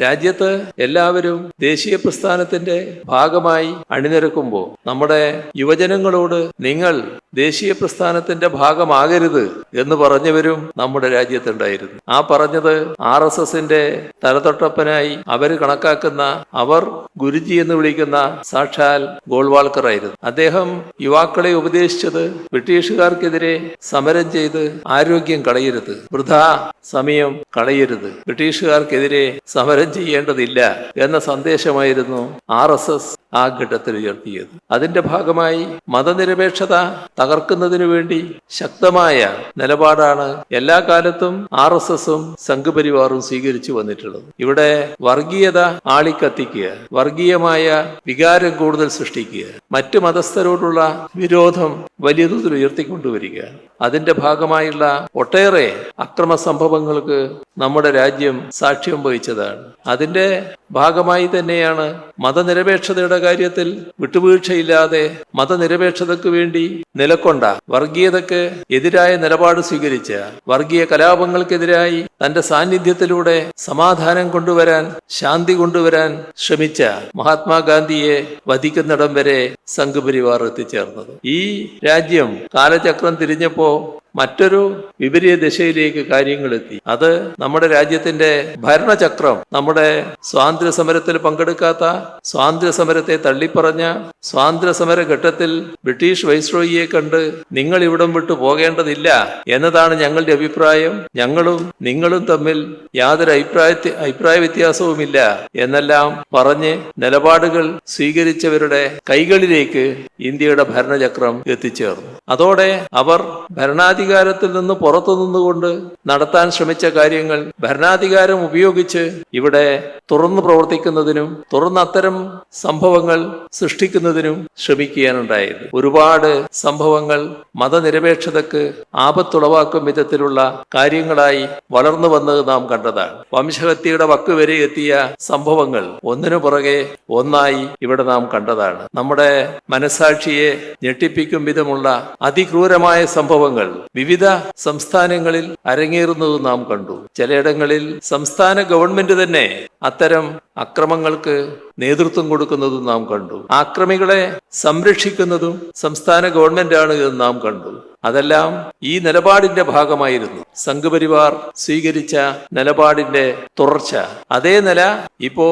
രാജ്യത്ത് എല്ലാവരും ദേശീയ പ്രസ്ഥാനത്തിന്റെ ഭാഗമായി അണിനിരക്കുമ്പോൾ നമ്മുടെ യുവജനങ്ങളോട് നിങ്ങൾ ദേശീയ പ്രസ്ഥാനത്തിന്റെ ഭാഗമാകരുത് എന്ന് പറഞ്ഞവരും നമ്മുടെ രാജ്യത്തുണ്ടായിരുന്നു. ആ പറഞ്ഞത് ആർ എസ് എസിന്റെ തലതൊട്ടപ്പനായി അവർ കണക്കാക്കുന്ന അവർ ഗുരുജി എന്ന് വിളിക്കുന്ന സാക്ഷാൽ ഗോൾവാൾക്കർ ആയിരുന്നു അദ്ദേഹം യുവാക്കളെ ഉപദേശിച്ചത് ബ്രിട്ടീഷുകാർക്കെതിരെ സമരം ചെയ്ത് ആരോഗ്യം കളയരുത്. വൃഥാ സമയം കളയരുത്. ബ്രിട്ടീഷുകാർക്കെതിരെ സമരം ചെയ്യേണ്ടതില്ല എന്ന സന്ദേശമായിരുന്നു ആർ എസ് എസ്. ആ ഘട്ടത്തിൽ ഉയർത്തിയത്. അതിന്റെ ഭാഗമായി മതനിരപേക്ഷത തകർക്കുന്നതിനു വേണ്ടി ശക്തമായ നിലപാടാണ് എല്ലാ കാലത്തും ആർ എസ് എസും സംഘപരിവാറും സ്വീകരിച്ചു വന്നിട്ടുള്ളത്. ഇവിടെ വർഗീയത ആളിക്കത്തിക്കുക വർഗീയമായ വികാരം കൂടുതൽ സൃഷ്ടിക്കുക മറ്റു മതസ്ഥരോടുള്ള വിരോധം വലിയ തോതിൽ ഉയർത്തിക്കൊണ്ടുവരിക. അതിന്റെ ഭാഗമായുള്ള ഒട്ടേറെ അക്രമ സംഭവങ്ങൾക്ക് നമ്മുടെ രാജ്യം സാക്ഷ്യം വഹിച്ചതാണ്. അതിന്റെ ഭാഗമായി തന്നെയാണ് മതനിരപേക്ഷതയുടെ കാര്യത്തിൽ വിട്ടുവീഴ്ചയില്ലാതെ മതനിരപേക്ഷതയ്ക്ക് വേണ്ടി നിലക്കൊണ്ട വർഗീയതയ്ക്ക് എതിരായ നിലപാട് സ്വീകരിച്ച വർഗീയ കലാപങ്ങൾക്കെതിരായി തന്റെ സാന്നിധ്യത്തിലൂടെ സമാധാനം കൊണ്ടുവരാൻ ശാന്തി കൊണ്ടുവരാൻ ശ്രമിച്ച മഹാത്മാഗാന്ധിയെ വധിക്കുന്നിടം വരെ സംഘപരിവാർ എത്തിച്ചേർന്നത്. ഈ രാജ്യം കാലചക്രം തിരിഞ്ഞപ്പോ മറ്റൊരു വിപരീത ദിശയിലേക്ക് കാര്യങ്ങളെത്തി. അത് നമ്മുടെ രാജ്യത്തിന്റെ ഭരണചക്രം നമ്മുടെ സ്വാതന്ത്ര്യ സമരത്തിൽ പങ്കെടുക്കാത്ത സ്വാതന്ത്ര്യ സമരത്തെ തള്ളിപ്പറഞ്ഞ സ്വാതന്ത്ര്യ സമര ഘട്ടത്തിൽ ബ്രിട്ടീഷ് വൈസ്രോയിയെ കണ്ട് നിങ്ങൾ ഇവിടം വിട്ടു പോകേണ്ടതില്ല എന്നതാണ് ഞങ്ങളുടെ അഭിപ്രായം. ഞങ്ങളും നിങ്ങളും തമ്മിൽ യാതൊരു അഭിപ്രായ അഭിപ്രായ വ്യത്യാസവുമില്ല എന്നെല്ലാം പറഞ്ഞ് നിലപാടുകൾ സ്വീകരിച്ചവരുടെ കൈകളിലേക്ക് ഇന്ത്യയുടെ ഭരണചക്രം എത്തിച്ചേർന്നു. അതോടെ അവർ ഭരണാധികാരത്തിൽ നിന്ന് പുറത്തു നിന്നുകൊണ്ട് നടത്താൻ ശ്രമിച്ച കാര്യങ്ങൾ ഭരണാധികാരം ഉപയോഗിച്ച് ഇവിടെ തുറന്നു പ്രവർത്തിക്കുന്നതിനും തുറന്ന് അത്തരം സംഭവങ്ങൾ സൃഷ്ടിക്കുന്നതിനും ശ്രമിക്കുകയാണുണ്ടായത്. ഒരുപാട് സംഭവങ്ങൾ മതനിരപേക്ഷതക്ക് ആപത്തുളവാക്കും വിധത്തിലുള്ള കാര്യങ്ങളായി വളർന്നു വന്നത് നാം കണ്ടതാണ്. വംശഹത്യയുടെ വക്ക് വരെ എത്തിയ സംഭവങ്ങൾ ഒന്നിനു പുറകെ ഒന്നായി ഇവിടെ നാം കണ്ടതാണ്. നമ്മുടെ മനസാക്ഷിയെ ഞെട്ടിപ്പിക്കും വിധമുള്ള അതിക്രൂരമായ സംഭവങ്ങൾ വിവിധ സംസ്ഥാനങ്ങളിൽ അരങ്ങേറുന്നത് നാം കണ്ടു. ചിലയിടങ്ങളിൽ സംസ്ഥാന ഗവൺമെന്റ് തന്നെ അത്തരം അക്രമങ്ങൾക്ക് നേതൃത്വം കൊടുക്കുന്നതും നാം കണ്ടു. ആക്രമികളെ സംരക്ഷിക്കുന്നതും സംസ്ഥാന ഗവൺമെന്റാണ് എന്ന് നാം കണ്ടു. അതെല്ലാം ഈ നിലപാടിന്റെ ഭാഗമായിരുന്നു. സംഘപരിവാർ സ്വീകരിച്ച നിലപാടിന്റെ തുടർച്ച. അതേ നില ഇപ്പോ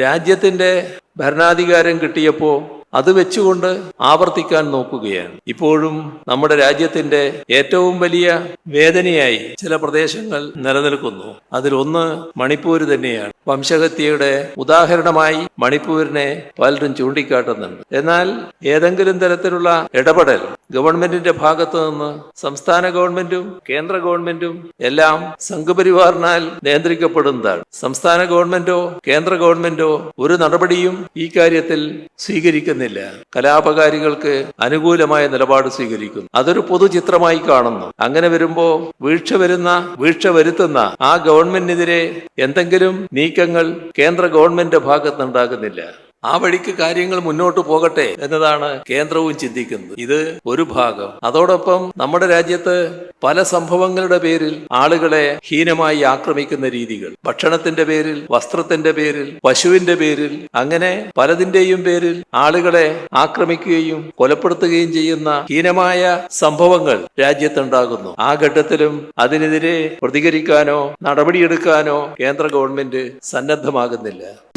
രാജ്യത്തിന്റെ ഭരണാധികാരം കിട്ടിയപ്പോ അത് വെച്ചുകൊണ്ട് ആവർത്തിക്കാൻ നോക്കുകയാണ്. ഇപ്പോഴും നമ്മുടെ രാജ്യത്തിന്റെ ഏറ്റവും വലിയ വേദനയായി ചില പ്രദേശങ്ങൾ നിലനിൽക്കുന്നു. അതിലൊന്ന് മണിപ്പൂർ തന്നെയാണ്. വംശഹത്യയുടെ ഉദാഹരണമായി മണിപ്പൂരിനെ പലരും ചൂണ്ടിക്കാട്ടുന്നുണ്ട്. എന്നാൽ ഏതെങ്കിലും തരത്തിലുള്ള ഇടപെടൽ ഗവൺമെന്റിന്റെ ഭാഗത്തു നിന്ന് സംസ്ഥാന ഗവൺമെന്റും കേന്ദ്ര ഗവൺമെന്റും എല്ലാം സംഘപരിവാറിനാൽ നിയന്ത്രിക്കപ്പെടുന്നതാണ്. സംസ്ഥാന ഗവൺമെന്റോ കേന്ദ്ര ഗവൺമെന്റോ ഒരു നടപടിയും ഈ കാര്യത്തിൽ സ്വീകരിക്കുന്നില്ല. കലാപകാരികൾക്ക് അനുകൂലമായ നിലപാട് സ്വീകരിക്കുന്നു. അതൊരു പൊതുചിത്രമായി കാണുന്നു. അങ്ങനെ വരുമ്പോ വീഴ്ച വരുന്ന വീഴ്ച വരുത്തുന്ന ആ ഗവൺമെന്റിനെതിരെ എന്തെങ്കിലും നീക്കങ്ങൾ കേന്ദ്ര ഗവൺമെന്റ് ഭാഗത്തുനിന്നുണ്ടാകുന്നില്ല. ആ വഴിക്ക് കാര്യങ്ങൾ മുന്നോട്ട് പോകട്ടെ എന്നതാണ് കേന്ദ്രവും ചിന്തിക്കുന്നത്. ഇത് ഒരു ഭാഗം. അതോടൊപ്പം നമ്മുടെ രാജ്യത്ത് പല സംഭവങ്ങളുടെ പേരിൽ ആളുകളെ ഹീനമായി ആക്രമിക്കുന്ന രീതികൾ. ഭക്ഷണത്തിന്റെ പേരിൽ വസ്ത്രത്തിന്റെ പേരിൽ പശുവിന്റെ പേരിൽ അങ്ങനെ പലതിന്റെയും പേരിൽ ആളുകളെ ആക്രമിക്കുകയും കൊലപ്പെടുത്തുകയും ചെയ്യുന്ന ഹീനമായ സംഭവങ്ങൾ രാജ്യത്തുണ്ടാകുന്നു. ആ ഘട്ടത്തിലും അതിനെതിരെ പ്രതികരിക്കാനോ നടപടിയെടുക്കാനോ കേന്ദ്ര ഗവൺമെന്റ് സന്നദ്ധമാകുന്നില്ല.